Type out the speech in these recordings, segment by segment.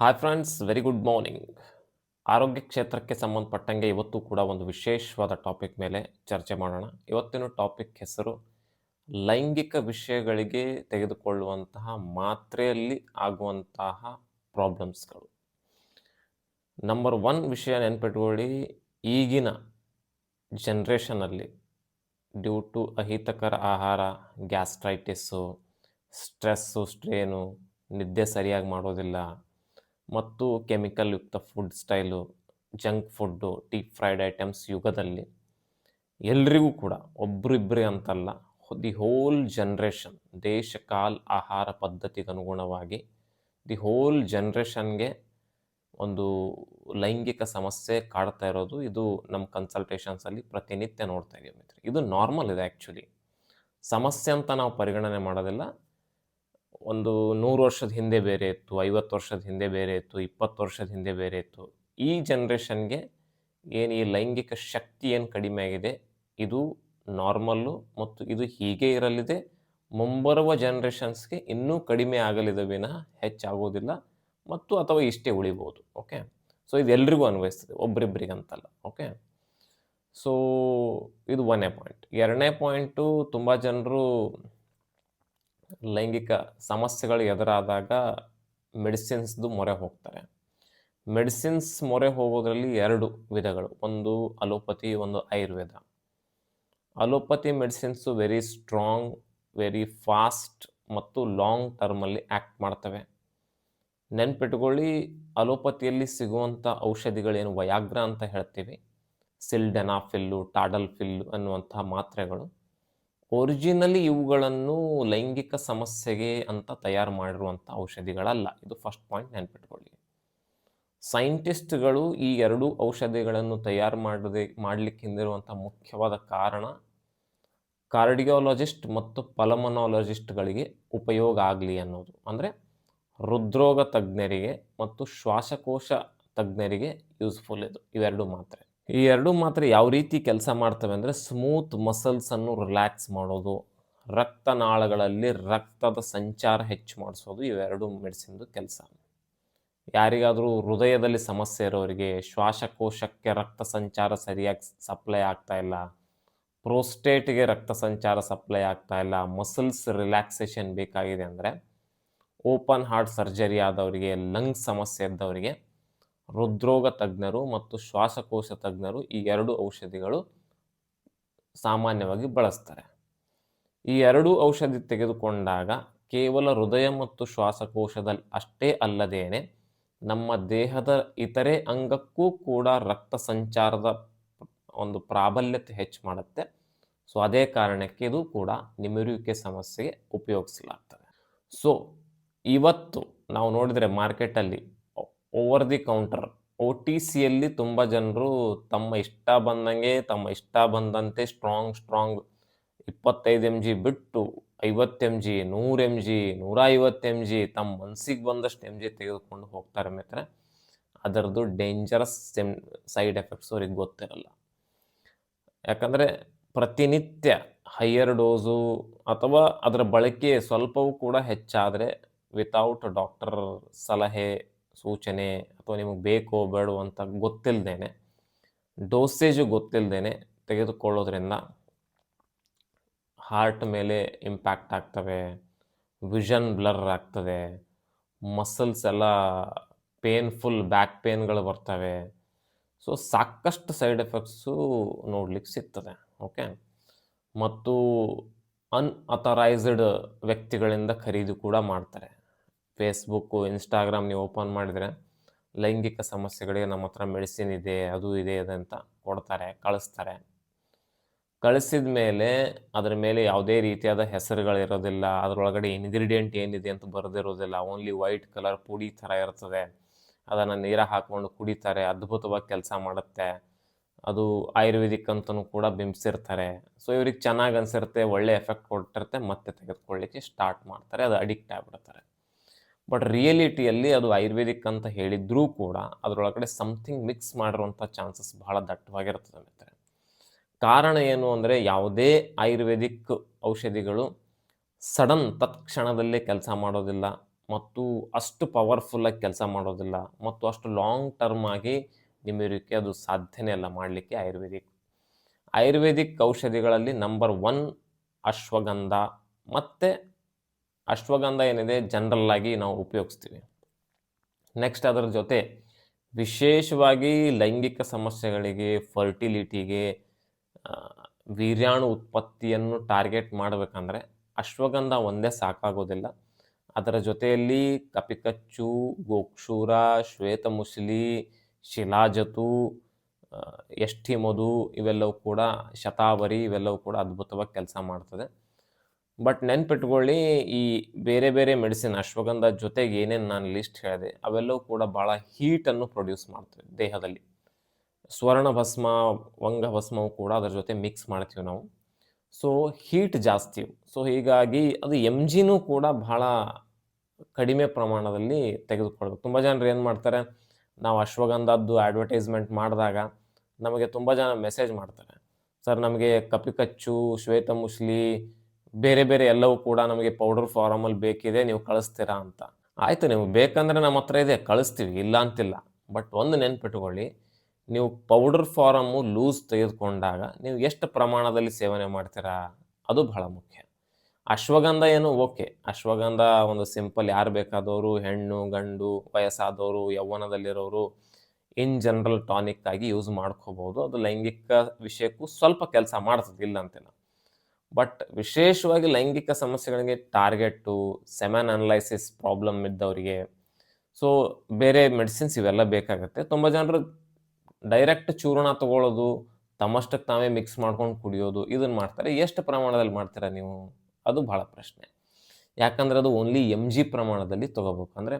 Hi friends very good morning ಆರೋಗ್ಯ ಕ್ಷೇತ್ರಕ್ಕೆ ಸಂಬಂಧಪಟ್ಟಂಗೆ ಇವತ್ತು ಕೂಡ ಒಂದು ವಿಶೇಷವಾದ ಟಾಪಿಕ್ ಮೇಲೆ ಚರ್ಚೆ ಮಾಡೋಣ. ಇವತ್ತಿನ ಟಾಪಿಕ್ ಹೆಸರು ಲೈಂಗಿಕ ವಿಷಯಗಳಿಗೆ ತೆಗೆದುಕೊಳ್ಳುವಂತಹ ಮಾತ್ರೆಯಲ್ಲಿ ಆಗುವಂತಹ ಪ್ರಾಬ್ಲಮ್ಸ್ಗಳು ನಂಬರ್ ಒನ್ ವಿಷಯ ನೆನ್ಪಿಟ್ಕೊಳ್ಳಿ, ಈಗಿನ ಜನ್ರೇಷನಲ್ಲಿ ಡ್ಯೂ ಟು ಅಹಿತಕರ ಆಹಾರ ಗ್ಯಾಸ್ಟ್ರೈಟಿಸ್ಸು ಸ್ಟ್ರೆಸ್ಸು ಸ್ಟ್ರೇನು ನಿದ್ದೆ ಸರಿಯಾಗಿ ಮಾಡೋದಿಲ್ಲ ಮತ್ತು ಕೆಮಿಕಲ್ ಯುಕ್ತ food style, junk food deep fried items ಯುಗದಲ್ಲಿ ಎಲ್ರಿಗೂ ಕೂಡ ಒಬ್ಬರಿಬ್ಬರೇ ಅಂತಲ್ಲ, ದಿ ಹೋಲ್ ಜನ್ರೇಷನ್, ದೇಶ ಕಾಲ್ ಆಹಾರ ಪದ್ಧತಿಗೆ ಅನುಗುಣವಾಗಿ ದಿ ಹೋಲ್ ಜನ್ರೇಷನ್ಗೆ ಒಂದು ಲೈಂಗಿಕ ಸಮಸ್ಯೆ ಕಾಡ್ತಾ ಇರೋದು, ಇದು ನಮ್ಮ ಕನ್ಸಲ್ಟೇಷನ್ಸಲ್ಲಿ ಪ್ರತಿನಿತ್ಯ ನೋಡ್ತಾ ಇದೀವಿ ಮಿತ್ರ. ಇದು ನಾರ್ಮಲ್ ಇದೆ ಆ್ಯಕ್ಚುಲಿ ಸಮಸ್ಯೆ ಅಂತ ನಾವು ಪರಿಗಣನೆ ಮಾಡೋದಿಲ್ಲ ಒಂದು ನೂರು ವರ್ಷದ ಹಿಂದೆ ಬೇರೆ ಇತ್ತು, ಐವತ್ತು ವರ್ಷದ ಹಿಂದೆ ಬೇರೆ ಇತ್ತು, ಇಪ್ಪತ್ತು ವರ್ಷದ ಹಿಂದೆ ಬೇರೆ ಇತ್ತು. ಈ ಜನ್ರೇಷನ್ಗೆ ಏನು ಈ ಲೈಂಗಿಕ ಶಕ್ತಿ ಏನು ಕಡಿಮೆ ಆಗಿದೆ? ಇದು ನಾರ್ಮಲ್ಲು ಮತ್ತು ಇದು ಹೀಗೆ ಇರಲಿದೆ. ಮುಂಬರುವ ಜನ್ರೇಷನ್ಸ್ಗೆ ಇನ್ನೂ ಕಡಿಮೆ ಆಗಲಿದೆ ವಿನಃ ಹೆಚ್ಚಾಗೋದಿಲ್ಲ ಮತ್ತು ಅಥವಾ ಇಷ್ಟೇ ಉಳಿಬೋದು ಓಕೆ ಸೊ ಇದು ಎಲ್ರಿಗೂ ಅನ್ವಯಿಸ್ತದೆ ಒಬ್ರಿಬ್ರಿಗೆ ಅಂತಲ್ಲ ಓಕೆ ಸೊ ಇದು ಒಂದನೇ ಪಾಯಿಂಟ್ ಎರಡನೇ ಪಾಯಿಂಟು ತುಂಬ ಜನರು ಲೈಂಗಿಕ ಸಮಸ್ಯೆಗಳು ಎದುರಾದಾಗ ಮೆಡಿಸಿನ್ಸ್ದು ಮೊರೆ ಹೋಗ್ತಾರೆ. ಮೆಡಿಸಿನ್ಸ್ ಮೊರೆ ಹೋಗೋದರಲ್ಲಿ ಎರಡು ವಿಧಗಳು, ಒಂದು ಅಲೋಪತಿ, ಒಂದು Ayurveda. Allopathy medicines very strong very fast ಮತ್ತು ಲಾಂಗ್ ಟರ್ಮಲ್ಲಿ ಆ್ಯಕ್ಟ್ ಮಾಡ್ತವೆ. ನೆನ್ಪಿಟ್ಕೊಳ್ಳಿ, ಅಲೋಪತಿಯಲ್ಲಿ ಸಿಗುವಂಥ ಔಷಧಿಗಳೇನು ವಯಾಗ್ರ ಅಂತ ಹೇಳ್ತೀವಿ. ಸಿಲ್ಡೆನಾಫಿಲ್ಲು ಟಾಡಲ್ಫಿಲ್ಲು ಅನ್ನುವಂಥ ಮಾತ್ರೆಗಳು. ಒರಿಜಿನಲಿ ಇವುಗಳನ್ನು ಲೈಂಗಿಕ ಸಮಸ್ಯೆಗೆ ಅಂತ ತಯಾರು ಮಾಡಿರುವಂಥ ಔಷಧಿಗಳಲ್ಲ. ಇದು ಫಸ್ಟ್ ಪಾಯಿಂಟ್ ನೆನ್ಪಿಟ್ಕೊಳ್ಳಿ. ಸೈಂಟಿಸ್ಟ್ಗಳು ಈ ಎರಡೂ ಔಷಧಿಗಳನ್ನು ತಯಾರು ಮಾಡದೆ, ಮಾಡಲಿಕ್ಕೆ ಹಿಂದಿರುವಂಥ ಮುಖ್ಯವಾದ ಕಾರಣ ಕಾರ್ಡಿಯೋಲಜಿಸ್ಟ್ ಮತ್ತು ಪಲಮನಾಲಜಿಸ್ಟ್ಗಳಿಗೆ ಉಪಯೋಗ ಆಗಲಿ ಅನ್ನೋದು. ಅಂದರೆ ಹೃದ್ರೋಗ ತಜ್ಞರಿಗೆ ಮತ್ತು ಶ್ವಾಸಕೋಶ ತಜ್ಞರಿಗೆ ಯೂಸ್ಫುಲ್ ಇದು. ಇವೆರಡು ಮಾತ್ರೆ. ಈ ಎರಡು ಮಾತ್ರ ಯಾವ ರೀತಿ ಕೆಲಸ ಮಾಡ್ತವೆ ಅಂದರೆ ಸ್ಮೂತ್ ಮಸಲ್ಸನ್ನು ರಿಲ್ಯಾಕ್ಸ್ ಮಾಡೋದು, ರಕ್ತನಾಳಗಳಲ್ಲಿ ರಕ್ತದ ಸಂಚಾರ ಹೆಚ್ಚು ಮಾಡಿಸೋದು ಇವೆರಡು ಮೆಡಿಸಿನ್ದು ಕೆಲಸ. ಯಾರಿಗಾದರೂ ಹೃದಯದಲ್ಲಿ ಸಮಸ್ಯೆ ಇರೋರಿಗೆ, ಶ್ವಾಸಕೋಶಕ್ಕೆ ರಕ್ತ ಸಂಚಾರ ಸರಿಯಾಗಿ ಸಪ್ಲೈ ಆಗ್ತಾ ಇಲ್ಲ ಪ್ರೋಸ್ಟೇಟ್ಗೆ ರಕ್ತ ಸಂಚಾರ ಸಪ್ಲೈ ಆಗ್ತಾ ಇಲ್ಲ ಮಸಲ್ಸ್ ರಿಲ್ಯಾಕ್ಸೇಷನ್ ಬೇಕಾಗಿದೆ ಅಂದರೆ ಓಪನ್ ಹಾರ್ಟ್ ಸರ್ಜರಿ ಆದವರಿಗೆ ಲಂಗ್ಸ್ ಸಮಸ್ಯೆ ಇದ್ದವರಿಗೆ ಹೃದ್ರೋಗ ತಜ್ಞರು ಮತ್ತು ಶ್ವಾಸಕೋಶ ತಜ್ಞರು ಈ ಎರಡು ಔಷಧಿಗಳು ಸಾಮಾನ್ಯವಾಗಿ ಬಳಸ್ತಾರೆ. ಈ ಎರಡು ಔಷಧಿ ತೆಗೆದುಕೊಂಡಾಗ ಕೇವಲ ಹೃದಯ ಮತ್ತು ಶ್ವಾಸಕೋಶದಲ್ಲಿ ಅಷ್ಟೇ ಅಲ್ಲದೇನೆ ನಮ್ಮ ದೇಹದ ಇತರೆ ಅಂಗಕ್ಕೂ ಕೂಡ ರಕ್ತ ಸಂಚಾರದ ಒಂದು ಪ್ರಾಬಲ್ಯತೆ ಹೆಚ್ಚು ಮಾಡುತ್ತೆ. ಸೊ ಅದೇ ಕಾರಣಕ್ಕೆ ಇದು ಕೂಡ ನಿಮಿರುವಿಕೆ ಸಮಸ್ಯೆಗೆ ಉಪಯೋಗಿಸಲಾಗ್ತದೆ. ಸೊ ಇವತ್ತು ನಾವು ನೋಡಿದರೆ ಮಾರ್ಕೆಟಲ್ಲಿ over the counter O T ಸಿಯಲ್ಲಿ ತುಂಬ ಜನರು ತಮ್ಮ ಇಷ್ಟ ಬಂದಂಗೆ, ತಮ್ಮ ಇಷ್ಟ ಬಂದಂತೆ ಸ್ಟ್ರಾಂಗ್ ಸ್ಟ್ರಾಂಗ್ ಇಪ್ಪತ್ತೈದು ಎಂ ಜಿ ಬಿಟ್ಟು ಐವತ್ತು ಎಂ ಜಿ ನೂರು ಎಂ ಜಿ ನೂರ ಐವತ್ತು ಎಂ ಜಿ ತಮ್ಮ ಮನಸ್ಸಿಗೆ ಬಂದಷ್ಟು ಎಂ ಜಿ ತೆಗೆದುಕೊಂಡು ಹೋಗ್ತಾರೆ ಮಿತ್ರ. ಅದರದ್ದು ಡೇಂಜರಸ್ ಸೆಮ್ ಸೈಡ್ ಎಫೆಕ್ಟ್ಸ್ ಅವ್ರಿಗೆ ಗೊತ್ತಿರಲ್ಲ. ಯಾಕಂದರೆ ಪ್ರತಿನಿತ್ಯ ಹೈಯರ್ ಡೋಸು ಅಥವಾ ಅದರ ಬಳಕೆ ಸ್ವಲ್ಪವೂ ಕೂಡ ಹೆಚ್ಚಾದರೆ ವಿತೌಟ್ ಡಾಕ್ಟರ್ ಸಲಹೆ ಸೂಚನೆ ಅಥವಾ ನಿಮಗೆ ಬೇಕೋ ಬೇಡೋ ಅಂತ ಗೊತ್ತಿಲ್ಲದೇನೆ ಡೋಸೇಜು ಗೊತ್ತಿಲ್ಲದೇನೆ ತೆಗೆದುಕೊಳ್ಳೋದ್ರಿಂದ ಹಾರ್ಟ್ ಮೇಲೆ ಇಂಪ್ಯಾಕ್ಟ್ ಆಗ್ತವೆ ವಿಷನ್ ಬ್ಲರ್ ಆಗ್ತದೆ ಮಸಲ್ಸ್ ಎಲ್ಲ ಪೇನ್ಫುಲ್ ಬ್ಯಾಕ್ ಪೇನ್ಗಳು ಬರ್ತವೆ. ಸೊ ಸಾಕಷ್ಟು ಸೈಡ್ ಎಫೆಕ್ಟ್ಸು ನೋಡ್ಲಿಕ್ಕೆ ಸಿಗ್ತದೆ ಓಕೆ ಮತ್ತು ಅನ್ಅಥರೈಸ್ಡ್ ವ್ಯಕ್ತಿಗಳಿಂದ ಖರೀದಿ ಕೂಡ ಮಾಡ್ತಾರೆ. ಫೇಸ್ಬುಕ್ಕು ಇನ್ಸ್ಟಾಗ್ರಾಮ್ ನೀವು ಓಪನ್ ಮಾಡಿದರೆ ಲೈಂಗಿಕ ಸಮಸ್ಯೆಗಳಿಗೆ ನಮ್ಮ ಹತ್ರ ಮೆಡಿಸಿನ್ ಇದೆ, ಅದು ಇದೆ ಇದೆ ಅಂತ ಕೊಡ್ತಾರೆ, ಕಳಿಸ್ತಾರೆ. ಕಳಿಸಿದ ಮೇಲೆ ಅದರ ಮೇಲೆ ಯಾವುದೇ ರೀತಿಯಾದ ಹೆಸರುಗಳಿರೋದಿಲ್ಲ, ಅದರೊಳಗಡೆ ಇನ್ಗ್ರೀಡಿಯೆಂಟ್ ಏನಿದೆ ಅಂತ ಬರೆದಿರೋದಿಲ್ಲ ಓನ್ಲಿ ವೈಟ್ ಕಲರ್ ಪುಡಿ ಥರ ಇರ್ತದೆ. ಅದನ್ನು ನೀರ ಹಾಕ್ಕೊಂಡು ಕುಡಿತಾರೆ, ಅದ್ಭುತವಾಗಿ ಕೆಲಸ ಮಾಡುತ್ತೆ. ಅದು ಆಯುರ್ವೇದಿಕ್ ಅಂತಲೂ ಕೂಡ ಬಿಂಬಿಸಿರ್ತಾರೆ. ಸೊ ಇವ್ರಿಗೆ ಚೆನ್ನಾಗಿ ಅನಿಸಿರುತ್ತೆ, ಒಳ್ಳೆ ಎಫೆಕ್ಟ್ ಕೊಟ್ಟಿರುತ್ತೆ, ಮತ್ತೆ ತೆಗೆದುಕೊಳ್ಳಿಕ್ಕೆ ಸ್ಟಾರ್ಟ್ ಮಾಡ್ತಾರೆ, ಅದು ಅಡಿಕ್ಟ್ ಆಗಿಬಿಡ್ತಾರೆ. ಬಟ್ ರಿಯಲಿಟಿಯಲ್ಲಿ ಅದು ಆಯುರ್ವೇದಿಕ್ ಅಂತ ಹೇಳಿದ್ರೂ ಕೂಡ ಅದರೊಳಗಡೆ ಸಮಥಿಂಗ್ ಮಿಕ್ಸ್ ಮಾಡಿರುವಂಥ ಚಾನ್ಸಸ್ ಬಹಳ ದಟ್ಟವಾಗಿರ್ತದೆ ಮಿತ್ರ ಕಾರಣ ಏನು ಅಂದರೆ ಯಾವುದೇ ಆಯುರ್ವೇದಿಕ್ ಔಷಧಿಗಳು ಸಡನ್ ತತ್ಕ್ಷಣದಲ್ಲೇ ಕೆಲಸ ಮಾಡೋದಿಲ್ಲ ಮತ್ತು ಅಷ್ಟು ಪವರ್ಫುಲ್ಲಾಗಿ ಕೆಲಸ ಮಾಡೋದಿಲ್ಲ ಮತ್ತು ಅಷ್ಟು ಲಾಂಗ್ ಟರ್ಮ್ ಆಗಿ ನಿಮಿರೋಕ್ಕೆ ಅದು ಸಾಧ್ಯನೇ ಅಲ್ಲ ಮಾಡಲಿಕ್ಕೆ ಆಯುರ್ವೇದಿಕ್. ಆಯುರ್ವೇದಿಕ್ ಔಷಧಿಗಳಲ್ಲಿ ನಂಬರ್ ಒನ್ ಅಶ್ವಗಂಧ ಮತ್ತು ಅಶ್ವಗಂಧ ಏನಿದೆ ಜನರಲ್ ಆಗಿ ನಾವು ಉಪಯೋಗಿಸ್ತೀವಿ. ನೆಕ್ಸ್ಟ್ ಅದರ ಜೊತೆ ವಿಶೇಷವಾಗಿ ಲೈಂಗಿಕ ಸಮಸ್ಯೆಗಳಿಗೆ ಫರ್ಟಿಲಿಟಿಗೆ ವೀರ್ಯಾಣು ಉತ್ಪತ್ತಿಯನ್ನು ಟಾರ್ಗೆಟ್ ಮಾಡಬೇಕಂದ್ರೆ ಅಶ್ವಗಂಧ ಒಂದೇ ಸಾಕಾಗೋದಿಲ್ಲ. ಅದರ ಜೊತೆಯಲ್ಲಿ ಕಪಿಕಚ್ಚು, ಗೋಕ್ಷೂರ, ಶ್ವೇತಮುಸ್ಲಿ, ಶಿಲಾಜತು ಎಷ್ಟಿಮದು ಇವೆಲ್ಲವೂ ಕೂಡ ಶತಾವರಿ ಇವೆಲ್ಲವೂ ಕೂಡ ಅದ್ಭುತವಾಗಿ ಕೆಲಸ ಮಾಡ್ತದೆ. ಬಟ್ ನೆನ್ಪಿಟ್ಕೊಳ್ಳಿ, ಈ ಬೇರೆ ಬೇರೆ ಮೆಡಿಸಿನ್ ಅಶ್ವಗಂಧ ಜೊತೆಗೆ ಏನೇನು ನಾನು ಲಿಸ್ಟ್ ಹೇಳಿದೆ, ಅವೆಲ್ಲವೂ ಕೂಡ ಭಾಳ ಹೀಟನ್ನು ಪ್ರೊಡ್ಯೂಸ್ ಮಾಡ್ತವೆ ದೇಹದಲ್ಲಿ. ಸ್ವರ್ಣ ಭಸ್ಮ, ವಂಗ ಭಸ್ಮವು ಕೂಡ ಅದರ ಜೊತೆ ಮಿಕ್ಸ್ ಮಾಡ್ತೀವಿ ನಾವು. ಸೊ ಹೀಟ್ ಜಾಸ್ತಿ. ಸೊ ಹೀಗಾಗಿ ಅದು ಎಂ ಜಿನೂ ಕೂಡ ಭಾಳ ಕಡಿಮೆ ಪ್ರಮಾಣದಲ್ಲಿ ತೆಗೆದುಕೊಳ್ಬೇಕು. ತುಂಬ ಜನರು ಏನು ಮಾಡ್ತಾರೆ, ನಾವು ಅಶ್ವಗಂಧದ್ದು ಅಡ್ವರ್ಟೈಸ್ಮೆಂಟ್ ಮಾಡಿದಾಗ ನಮಗೆ ತುಂಬ ಜನ ಮೆಸೇಜ್ ಮಾಡ್ತಾರೆ. ಸರ್ ನಮಗೆ ಕಪಿಕಚ್ಚು ಶ್ವೇತಮುಸ್ಲಿ ಬೇರೆ ಬೇರೆ ಎಲ್ಲವೂ ಕೂಡ ನಮಗೆ ಪೌಡರ್ ಫಾರಮಲ್ಲಿ ಬೇಕಿದೆ, ನೀವು ಕಳಿಸ್ತೀರಾ ಅಂತ. ಆಯಿತು, ನೀವು ಬೇಕಂದ್ರೆ ನಮ್ಮ ಹತ್ರ ಇದೆ, ಕಳಿಸ್ತೀವಿ, ಇಲ್ಲ ಅಂತಿಲ್ಲ. ಬಟ್ ಒಂದು ನೆನ್ಪಿಟ್ಕೊಳ್ಳಿ, ನೀವು ಪೌಡರ್ ಫಾರಮ್ಮು ಲೂಸ್ ತೆಗೆದುಕೊಂಡಾಗ ನೀವು ಎಷ್ಟು ಪ್ರಮಾಣದಲ್ಲಿ ಸೇವನೆ ಮಾಡ್ತೀರಾ? ಅದು ಬಹಳ ಮುಖ್ಯ. ಅಶ್ವಗಂಧ ಏನು ಓಕೆ. ಅಶ್ವಗಂಧ ಒಂದು ಸಿಂಪಲ್ ಯಾರು ಬೇಕಾದವರು, ಹೆಣ್ಣು, ಗಂಡು, ವಯಸ್ಸಾದವರು, ಯೌವನದಲ್ಲಿರೋರು ಇನ್ ಜನರಲ್ ಟಾನಿಕ್ ಆಗಿ ಯೂಸ್ ಮಾಡ್ಕೋಬಹುದು ಅದು ಲೈಂಗಿಕ ವಿಷಯಕ್ಕೂ ಸ್ವಲ್ಪ ಕೆಲಸ ಮಾಡ್ತದೆ, ಇಲ್ಲ ಅಂತಿಲ್ಲ. ಬಟ್ ವಿಶೇಷವಾಗಿ ಲೈಂಗಿಕ ಸಮಸ್ಯೆಗಳಿಗೆ ಟಾರ್ಗೆಟ್ಟು ಸೆಮನ್ ಅನಲೈಸಿಸ್ ಪ್ರಾಬ್ಲಮ್ ಇದ್ದವರಿಗೆ ಸೊ ಬೇರೆ ಮೆಡಿಸಿನ್ಸ್ ಇವೆಲ್ಲ ಬೇಕಾಗುತ್ತೆ. ತುಂಬ ಜನರು ಡೈರೆಕ್ಟ್ ಚೂರ್ಣ ತಗೊಳ್ಳೋದು ತಮ್ಮಷ್ಟಕ್ಕೆ ತಾವೇ ಮಿಕ್ಸ್ ಮಾಡ್ಕೊಂಡು ಕುಡಿಯೋದು ಇದನ್ನು ಮಾಡ್ತಾರೆ. ಎಷ್ಟು ಪ್ರಮಾಣದಲ್ಲಿ ಮಾಡ್ತೀರಾ ನೀವು? ಅದು ಭಾಳ ಪ್ರಶ್ನೆ. ಯಾಕಂದರೆ ಅದು ಓನ್ಲಿ ಎಂ ಜಿ ಪ್ರಮಾಣದಲ್ಲಿ ತೊಗೋಬೇಕು. ಅಂದರೆ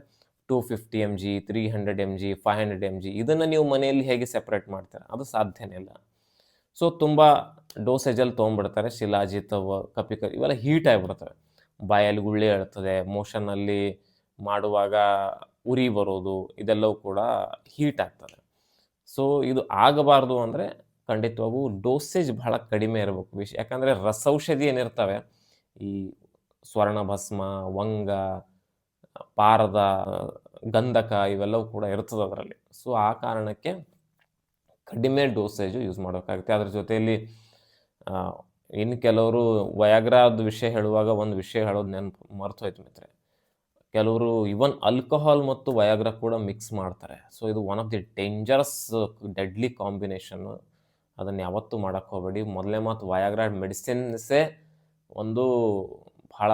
two fifty M G three hundred M G five hundred M G ಇದನ್ನು ನೀವು ಮನೆಯಲ್ಲಿ ಹೇಗೆ ಸೆಪ್ರೇಟ್ ಮಾಡ್ತೀರಾ? ಅದು ಸಾಧ್ಯನೇ ಇಲ್ಲ. ಸೊ ತುಂಬ ಡೋಸೇಜಲ್ಲಿ ತೊಗೊಂಡ್ಬಿಡ್ತಾರೆ. ಶಿಲಾಜಿತವ ಕಪಿಕ ಇವೆಲ್ಲ ಹೀಟ್ ಆಗಿಬಿಡ್ತವೆ. ಬಾಯಲ್ಲಿ ಗುಳ್ಳೆ ಹೇಳ್ತದೆ ಮೋಷನಲ್ಲಿ ಮಾಡುವಾಗ ಉರಿ ಬರೋದು, ಇದೆಲ್ಲವೂ ಕೂಡ ಹೀಟ್ ಆಗ್ತದೆ. ಸೊ ಇದು ಆಗಬಾರ್ದು ಅಂದರೆ ಖಂಡಿತವಾಗೂ ಡೋಸೇಜ್ ಬಹಳ ಕಡಿಮೆ ಇರಬೇಕು ವಿಷ ಯಾಕಂದರೆ ರಸೌಷಧಿ ಏನಿರ್ತವೆ? ಈ ಸ್ವರ್ಣ ಭಸ್ಮ ವಂಗ ಪಾರದ ಗಂಧಕ ಇವೆಲ್ಲವೂ ಕೂಡ ಇರ್ತದೆ ಅದರಲ್ಲಿ. ಸೊ ಆ ಕಾರಣಕ್ಕೆ ಕಡಿಮೆ ಡೋಸೇಜು ಯೂಸ್ ಮಾಡಬೇಕಾಗುತ್ತೆ ಅದ್ರ ಜೊತೆಯಲ್ಲಿ ಇನ್ನು ಕೆಲವರು ವಯಾಗ್ರಾದ ವಿಷಯ ಹೇಳುವಾಗ ಒಂದು ವಿಷಯ ಹೇಳೋದು ನೆನಪು ಮರ್ತು ಹೋಯ್ತು ಮಿತ್ರೆ. ಕೆಲವರು ಇವನ್ ಆಲ್ಕೋಹಾಲ್ ಮತ್ತು ವಯಾಗ್ರಾ ಕೂಡ ಮಿಕ್ಸ್ ಮಾಡ್ತಾರೆ. ಸೊ ಇದು one of the dangerous deadly combination ಅದನ್ನು ಯಾವತ್ತೂ ಮಾಡೋಕ್ಕೆ ಹೋಗಬೇಡಿ. ಮೊದಲೇ ಮಾತು ವಯಾಗ್ರಾ ಮೆಡಿಸಿನ್ಸೇ ಒಂದು ಭಾಳ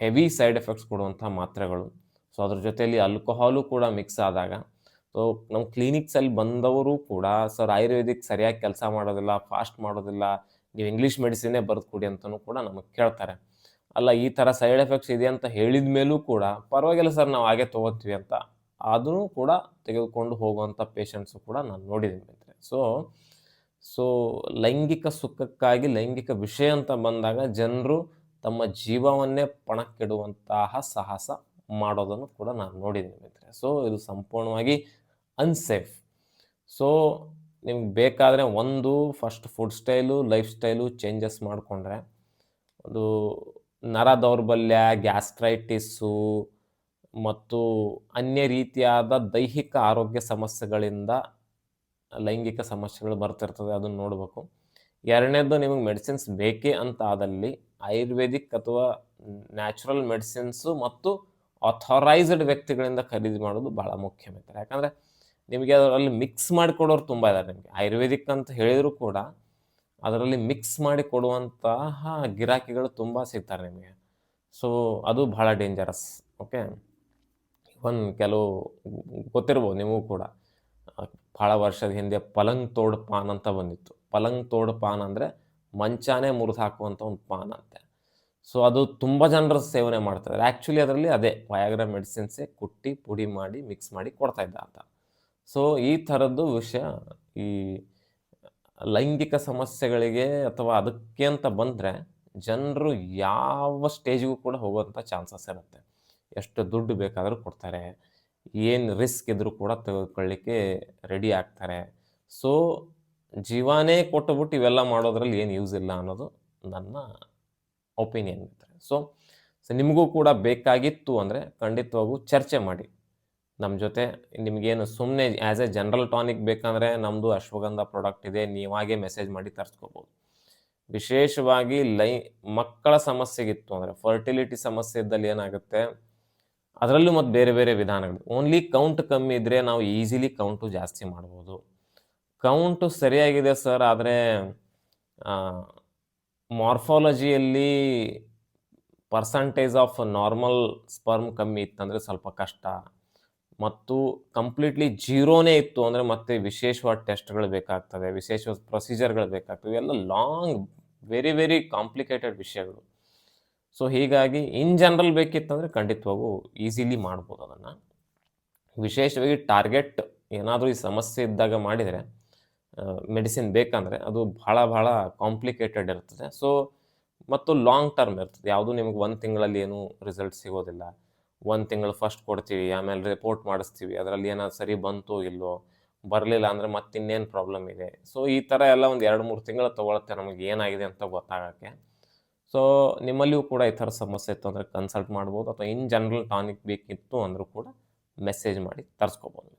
ಹೆವಿ ಸೈಡ್ ಎಫೆಕ್ಟ್ಸ್ ಕೊಡುವಂಥ ಮಾತ್ರೆಗಳು. ಸೊ ಅದ್ರ ಜೊತೆಯಲ್ಲಿ ಆಲ್ಕೋಹಾಲು ಕೂಡ ಮಿಕ್ಸ್ ಆದಾಗ ಸೊ ನಮ್ಮ ಕ್ಲಿನಿಕ್ಸಲ್ಲಿ ಬಂದವರು ಕೂಡ, ಸರ್, ಆಯುರ್ವೇದಿಕ್ ಸರಿಯಾಗಿ ಕೆಲಸ ಮಾಡೋದಿಲ್ಲ ಫಾಸ್ಟ್ ಮಾಡೋದಿಲ್ಲ, ನೀವು ಇಂಗ್ಲೀಷ್ ಮೆಡಿಸಿನೇ ಬರೆದು ಕೊಡಿ ಅಂತಲೂ ಕೂಡ ನಮಗೆ ಕೇಳ್ತಾರೆ. ಅಲ್ಲ, ಈ ಥರ ಸೈಡ್ ಎಫೆಕ್ಟ್ಸ್ ಇದೆ ಅಂತ ಹೇಳಿದ ಮೇಲೂ ಕೂಡ, ಪರವಾಗಿಲ್ಲ ಸರ್, ನಾವು ಹಾಗೆ ತೊಗೋತೀವಿ ಅಂತ ಅದನ್ನು ಕೂಡ ತೆಗೆದುಕೊಂಡು ಹೋಗುವಂಥ ಪೇಷಂಟ್ಸು ಕೂಡ ನಾನು ನೋಡಿದ್ದೀನಿ ಮಿತ್ರ ಸೊ ಸೊ ಲೈಂಗಿಕ ಸುಖಕ್ಕಾಗಿ ಲೈಂಗಿಕ ವಿಷಯ ಅಂತ ಬಂದಾಗ ಜನರು ತಮ್ಮ ಜೀವವನ್ನೇ ಪಣಕ್ಕಿಡುವಂತಹ ಸಾಹಸ ಮಾಡೋದನ್ನು ಕೂಡ ನಾನು ನೋಡಿದ್ದೀನಿ ಮಿತ್ರೆ ಸೊ ಇದು ಸಂಪೂರ್ಣವಾಗಿ ಅನ್ಸೇಫ್ ಸೊ ನಿಮ್ಗೆ ಬೇಕಾದರೆ ಒಂದು first food style life style changes ಮಾಡಿಕೊಂಡ್ರೆ ಒಂದು ನರ ದೌರ್ಬಲ್ಯ ಗ್ಯಾಸ್ಟ್ರೈಟಿಸ್ಸು ಮತ್ತು ಅನ್ಯ ರೀತಿಯಾದ ದೈಹಿಕ ಆರೋಗ್ಯ ಸಮಸ್ಯೆಗಳಿಂದ, ಲೈಂಗಿಕ ಸಮಸ್ಯೆಗಳು ಬರ್ತಿರ್ತದೆ, ಅದನ್ನು ನೋಡಬೇಕು. ಎರಡನೇದು ನಿಮಗೆ ಮೆಡಿಸಿನ್ಸ್ ಬೇಕೇ ಅಂತ ಆದಲ್ಲಿ ಆಯುರ್ವೇದಿಕ್ ಅಥವಾ ನ್ಯಾಚುರಲ್ ಮೆಡಿಸಿನ್ಸು ಮತ್ತು ಅಥರೈಸ್ಡ್ ವ್ಯಕ್ತಿಗಳಿಂದ ಖರೀದಿ ಮಾಡೋದು ಭಾಳ ಮುಖ್ಯ ಮಿತ್ರ. ಯಾಕಂದರೆ ನಿಮಗೆ ಅದರಲ್ಲಿ ಮಿಕ್ಸ್ ಮಾಡಿ ಕೊಡೋರು ತುಂಬ ಇದ್ದಾರೆ ನಿಮಗೆ. ಆಯುರ್ವೇದಿಕ್ ಅಂತ ಹೇಳಿದರೂ ಕೂಡ ಅದರಲ್ಲಿ ಮಿಕ್ಸ್ ಮಾಡಿ ಕೊಡುವಂತಹ ಗಿರಾಕಿಗಳು ತುಂಬ ಸಿಗ್ತಾರೆ ನಿಮಗೆ. ಸೊ ಅದು ಭಾಳ ಡೇಂಜರಸ್ ಓಕೆ ಒಂದು ಕೆಲವು ಗೊತ್ತಿರ್ಬೋದು ನಿಮಗೂ ಕೂಡ. ಭಾಳ ವರ್ಷದ ಹಿಂದೆ ಪಲಂಗ್ ತೋಡ್ ಪಾನ್ ಅಂತ ಬಂದಿತ್ತು. ಪಲಂಗ್ ತೋಡ್ ಪಾನ್ ಅಂದರೆ ಮಂಚಾನೇ ಮುರಿದು ಹಾಕುವಂಥ ಒಂದು ಪಾನ್ ಅಂತೆ. ಸೊ ಅದು ತುಂಬ ಜನರ ಸೇವನೆ ಮಾಡ್ತಾರೆ ಆ್ಯಕ್ಚುಲಿ ಅದರಲ್ಲಿ ಅದೇ ವಯಾಗ್ರ ಮೆಡಿಸಿನ್ಸೇ ಕುಟ್ಟಿ ಪುಡಿ ಮಾಡಿ ಮಿಕ್ಸ್ ಮಾಡಿ ಕೊಡ್ತಾ ಇದ್ದ ಅಂತ. ಸೊ ಈ ಥರದ್ದು ವಿಷಯ ಈ ಲೈಂಗಿಕ ಸಮಸ್ಯೆಗಳಿಗೆ ಅಥವಾ ಅದಕ್ಕೆ ಅಂತ ಬಂದರೆ ಜನರು ಯಾವ ಸ್ಟೇಜಿಗೂ ಕೂಡ ಹೋಗುವಂಥ ಚಾನ್ಸಸ್ ಇರುತ್ತೆ. ಎಷ್ಟು ದುಡ್ಡು ಬೇಕಾದರೂ ಕೊಡ್ತಾರೆ, ಏನು ರಿಸ್ಕ್ ಇದ್ದರೂ ಕೂಡ ತೆಗೆದುಕೊಳ್ಳಿಕ್ಕೆ ರೆಡಿ ಆಗ್ತಾರೆ. ಸೊ ಜೀವಾನೇ ಕೊಟ್ಟುಬಿಟ್ಟು ಇವೆಲ್ಲ ಮಾಡೋದ್ರಲ್ಲಿ ಏನು ಯೂಸ್ ಇಲ್ಲ ಅನ್ನೋದು ನನ್ನ ಒಪಿನಿಯನ್ ಇರ್ತಾರೆ ಸೊ ಸೊ ನಿಮಗೂ ಕೂಡ ಬೇಕಾಗಿತ್ತು ಅಂದರೆ ಖಂಡಿತವಾಗೂ ಚರ್ಚೆ ಮಾಡಿ. ನಮ್ಮ ಜೊತೆ. ನಿಮಗೇನು ಸುಮ್ಮನೆ ಆ್ಯಸ್ ಎ ಜನರಲ್ ಟಾನಿಕ್ ಬೇಕಂದರೆ ನಮ್ಮದು ಅಶ್ವಗಂಧ ಪ್ರಾಡಕ್ಟ್ ಇದೆ, ನೀವಾಗೇ ಮೆಸೇಜ್ ಮಾಡಿ ತರಿಸ್ಕೋಬೋದು. ವಿಶೇಷವಾಗಿ ಲೈ, ಮಕ್ಕಳ ಸಮಸ್ಯೆಗಿತ್ತು ಅಂದರೆ ಫರ್ಟಿಲಿಟಿ ಸಮಸ್ಯೆ ಇದ್ದಲ್ಲಿ ಏನಾಗುತ್ತೆ, ಅದರಲ್ಲೂ ಮತ್ತು ಬೇರೆ ಬೇರೆ ವಿಧಾನಗಳು. ಓನ್ಲಿ ಕೌಂಟ್ ಕಮ್ಮಿ ಇದ್ದರೆ ನಾವು ಈಸಿಲಿ ಕೌಂಟು ಜಾಸ್ತಿ ಮಾಡ್ಬೋದು. ಕೌಂಟು ಸರಿಯಾಗಿದೆ ಸರ್ ಆದರೆ ಮಾರ್ಫಾಲಜಿಯಲ್ಲಿ ಪರ್ಸಂಟೇಜ್ ಆಫ್ ನಾರ್ಮಲ್ ಸ್ಪರ್ಮ್ ಕಮ್ಮಿ ಇತ್ತಂದರೆ ಸ್ವಲ್ಪ ಕಷ್ಟ. ಮತ್ತು ಕಂಪ್ಲೀಟ್ಲಿ ಜೀರೋನೇ ಇತ್ತು ಅಂದರೆ ಮತ್ತೆ ವಿಶೇಷವಾದ ಟೆಸ್ಟ್ಗಳು ಬೇಕಾಗ್ತವೆ, ವಿಶೇಷವಾದ ಪ್ರೊಸೀಜರ್ಗಳು ಬೇಕಾಗ್ತವೆ. ಇವೆಲ್ಲ ಲಾಂಗ್ ವೆರಿ ವೆರಿ ಕಾಂಪ್ಲಿಕೇಟೆಡ್ ವಿಷಯಗಳು. ಸೊ ಹೀಗಾಗಿ ಇನ್ ಜನರಲ್ ಬೇಕಿತ್ತಂದರೆ ಖಂಡಿತವಾಗೂ ಈಸಿಲಿ ಮಾಡ್ಬೋದು ಅದನ್ನು. ವಿಶೇಷವಾಗಿ ಟಾರ್ಗೆಟ್ ಏನಾದರೂ ಈ ಸಮಸ್ಯೆ ಇದ್ದಾಗ ಮಾಡಿದರೆ ಮೆಡಿಸಿನ್ ಬೇಕಂದರೆ ಅದು ಭಾಳ ಭಾಳ ಕಾಂಪ್ಲಿಕೇಟೆಡ್ ಇರ್ತದೆ. ಸೊ ಮತ್ತು ಲಾಂಗ್ ಟರ್ಮ್ ಇರ್ತದೆ. ಯಾವುದು ನಿಮಗೆ ಒಂದು ತಿಂಗಳಲ್ಲಿ ಏನೂ ರಿಸಲ್ಟ್ ಸಿಗೋದಿಲ್ಲ. ಒಂದು ತಿಂಗಳು ಫಸ್ಟ್ ಕೊಡ್ತೀವಿ, ಆಮೇಲೆ ರಿಪೋರ್ಟ್ ಮಾಡಿಸ್ತೀವಿ, ಅದರಲ್ಲಿ ಏನಾದ್ರು ಸರಿ ಬಂತು ಇಲ್ಲೋ ಬರಲಿಲ್ಲ ಅಂದರೆ ಮತ್ತೆ ಇನ್ನೇನು ಪ್ರಾಬ್ಲಮ್ ಇದೆ. ಸೊ ಈ ಥರ ಎಲ್ಲ ಒಂದು ಎರಡು ಮೂರು ತಿಂಗಳು ತೊಗೊಳುತ್ತೆ ನಮಗೆ ಏನಾಗಿದೆ ಅಂತ ಗೊತ್ತಾಗೋಕ್ಕೆ. ಸೊ ನಿಮ್ಮಲ್ಲಿಯೂ ಕೂಡ ಈ ಥರ ಸಮಸ್ಯೆ ಇತ್ತು ಅಂದರೆ ಕನ್ಸಲ್ಟ್ ಮಾಡ್ಬೋದು, ಅಥವಾ ಇನ್ ಜನರಲ್ ಟಾನಿಕ್ ಬೇಕಿತ್ತು ಅಂದರೂ ಕೂಡ ಮೆಸೇಜ್ ಮಾಡಿ ತರಿಸ್ಕೋಬೋದು.